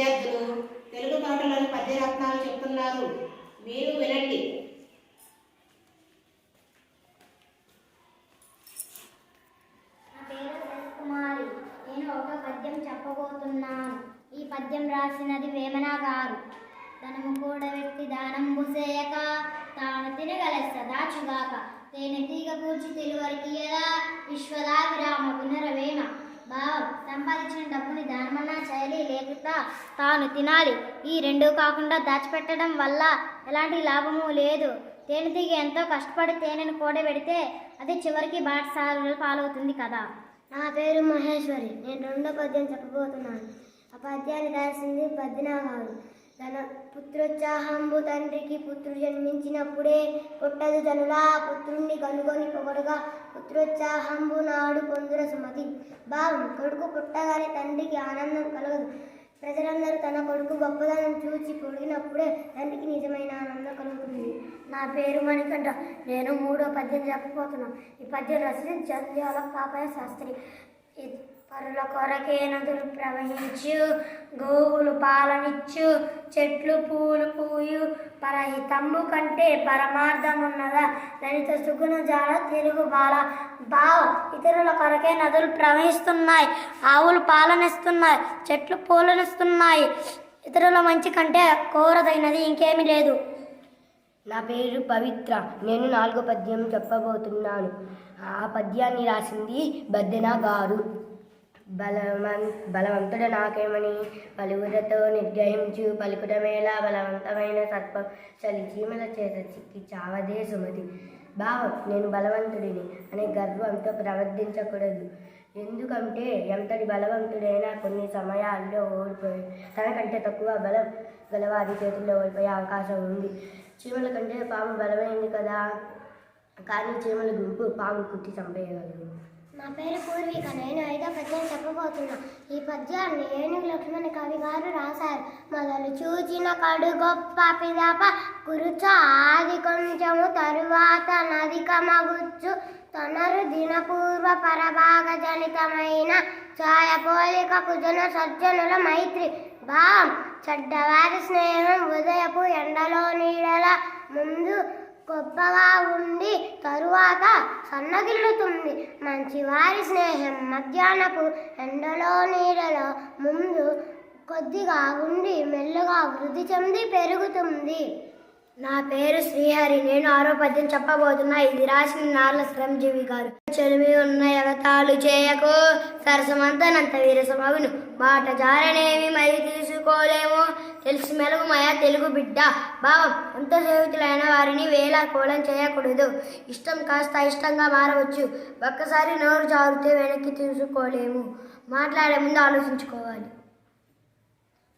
విద్యార్థులు తెలుగు పాటలను పద్యరత్నాలు చెప్తున్నారు. మీరు వినండి. నా పేరు కుమారి నేను ఒక పద్యం చెప్పబోతున్నాను. ఈ పద్యం రాసినది వేమన గారు. ధనము కూడబెట్టి దానం బుసేయక తాను తినగల సదాచుగాక తేనె తీగ కూర్చి తెలువరికి ఎలా విశ్వదా విరామ వినరవేమ భావం సంపాదించిన డబ్బుని దానమన్నా తాను తినాలి. ఈ రెండు కాకుండా దాచిపెట్టడం వల్ల ఎలాంటి లాభము లేదు. తేనెతీగ ఎంతో కష్టపడి తేనెను కూడబెడితే అది చివరికి బాటసారులు పాలవుతుంది కదా. నా పేరు మహేశ్వరి. నేను రెండో పద్యం చెప్పబోతున్నాను. ఆ పద్యాన్ని రాసింది పద్మనా తన పుత్రోత్సాహంబు తండ్రికి పుత్రుడు జన్మించినప్పుడే పుట్టదు జనులా. పుత్రుణ్ణి కనుగొని పొగడగా పుత్రోత్సాహంబు నాడు పొందుర సుమతి. భావం కొడుకు పుట్టగానే తండ్రికి ఆనందం కలగదు. ప్రజలందరూ తన కొడుకు గొప్పదనం చూచి పొడిగినప్పుడే తండ్రికి నిజమైన ఆనందం కలుగుతుంది. నా పేరు మణికంఠ. నేను మూడో పద్యం చెప్పబోతున్నాను ఈ పద్యం రచన చంద్యాల పాపయ శాస్త్రి. పరుల కొరకే నదులు ప్రవహించు గోవులు పాలనిచ్చు చెట్లు పూలు పూయు పరహితమ్ము కంటే పరమార్థమున్నదా? లలిత సుగుణ జాల తెలుగు బాల బావ ఇతరుల కొరకే నదులు ప్రవహిస్తున్నాయి ఆవులు పాలనిస్తున్నాయి చెట్లు పూలనిస్తున్నాయి. ఇతరుల మంచి కంటే కోరదైనది ఇంకేమీ లేదు. నా పేరు పవిత్ర. నేను నాలుగో పద్యం చెప్పబోతున్నాను. ఆ పద్యాన్ని రాసింది బద్దెన గారు బలమం బలవంతుడు నాకేమని? పలువురతో నిర్గ్రహించు పలుకుటమేలా బలవంతమైన సర్పం చలి చీమల చేత చిక్కి చావదే సుమతి. భావం నేను బలవంతుడిని అనే గర్వంతో ప్రవర్తించకూడదు. ఎందుకంటే ఎంతటి బలవంతుడైనా కొన్ని సమయాల్లో ఓడిపోయి తనకంటే తక్కువ బలం గలవారి చేతుల్లో ఓడిపోయే అవకాశం ఉంది. చీమల కంటే పాము బలమైంది కదా? కానీ చీమల గుంపు పాము కుట్టి చంపేయగలదు. నా పేరు పూర్విక. నేను ఐదో పద్యం చెప్పబోతున్నా. ఈ పద్యాన్ని ఏనుగు లక్ష్మణ కవి గారు రాశారు. మొదలు చూచిన కడు గొప్ప పిదప కురుచ ఆది కొంచెము తరువాత నదిక మగుచ్చు తొనరు దినపూర్వ పరభాగ జనితమైన ఛాయ పోలిక కుజన సజ్జనుల మైత్రి. భావం చెడ్డవారి స్నేహం ఉదయపు ఎండలో నీడల ముందు గొప్పగా ఉండి తరువాత సన్నగిల్లుతుంది. మంచివారి స్నేహం మధ్యాహ్నపు ఎండలో నీడలో ముందు కొద్దిగా ఉండి మెల్లగా వృద్ధి చెంది పెరుగుతుంది. నా పేరు శ్రీహరి. నేను ఆరో పద్యం చెప్పబోతున్నా. ఇది రాసిన నార్ల శ్రమజీవి గారు. చెలిమి ఉన్న ఎగతాళు చేయకు. సరసమంతనంత విరసమగును. మాట జారనేమి మరి తెలిసి మెలుగుమయ తెలుగు బిడ్డ. భావం ఎంత స్నేహితులైన వారిని వేల కోలం చేయకూడదు. ఇష్టం కాస్త ఇష్టంగా మారవచ్చు. ఒక్కసారి నోరు జారితే వెనక్కి తీసుకోలేము మాట్లాడే ముందు ఆలోచించుకోవాలి.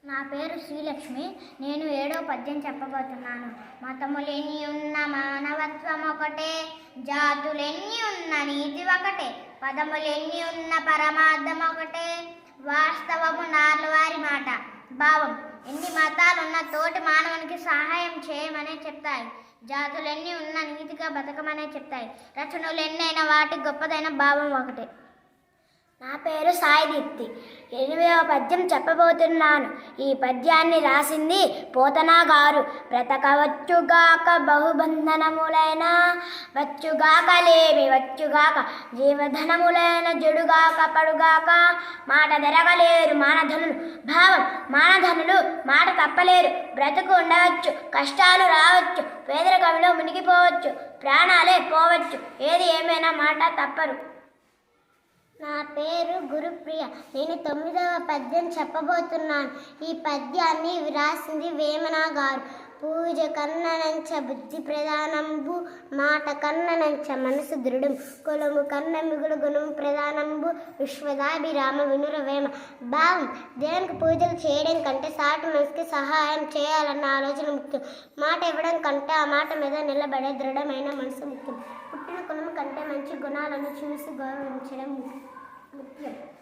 నా పేరు శ్రీలక్ష్మి. నేను ఏడో పద్యం చెప్పబోతున్నాను. మతములెన్ని ఉన్న మానవత్వం ఒకటే జాతులెన్ని ఉన్న నీతి ఒకటే పదములెన్ని ఉన్న పరమార్థం ఒకటే. వాస్తవము నార్లవారి మాట. భావం. ఎన్ని మతాలున్న తోటి మానవునికి సహాయం చేయమనే చెప్తాయి. జాతులన్నీ ఉన్న నీతిగా బతకమనే చెప్తాయి. రచనలు ఎన్నైనా వాటి గొప్పదైన భావం ఒకటే. నా పేరు సాయిదీప్తి. ఎనిమిదవ పద్యం చెప్పబోతున్నాను. ఈ పద్యాన్ని రాసింది పోతనా గారు బ్రతకవచ్చుగాక బహుబంధనములైన వచ్చుగాక లేమి వచ్చుగాక జీవధనములైన జడుగాక పడుగాక మాట తెరగలేరు మానధనులు. భావం మానధనులు మాట తప్పలేరు. బ్రతుకు ఉండవచ్చు కష్టాలు రావచ్చు పేదరికంలో మునిగిపోవచ్చు ప్రాణాలే పోవచ్చు. ఏది ఏమైనా మాట తప్పరు. నా పేరు గురుప్రియ. నేను తొమ్మిదవ పద్యం చెప్పబోతున్నాను. ఈ పద్యాన్ని వ్రాసింది వేమన గారు పూజ కన్ననంచ బుద్ధి ప్రధానంబు మాట కన్ననంచ మనసు దృఢం కులము కన్న మిగులు గుణము ప్రధానంబు విశ్వదాభిరామ వినుర వేమ. భావం దేవునికి పూజలు చేయడం కంటే సాటి మనసుకి సహాయం చేయాలన్న ఆలోచన ముఖ్యం. మాట ఇవ్వడం కంటే ఆ మాట మీద నిలబడే దృఢమైన మనసు ముఖ్యం. పుట్టిన కులం కంటే మంచి గుణాలను చూసి గౌరవించడం ముఖ్యం. Một.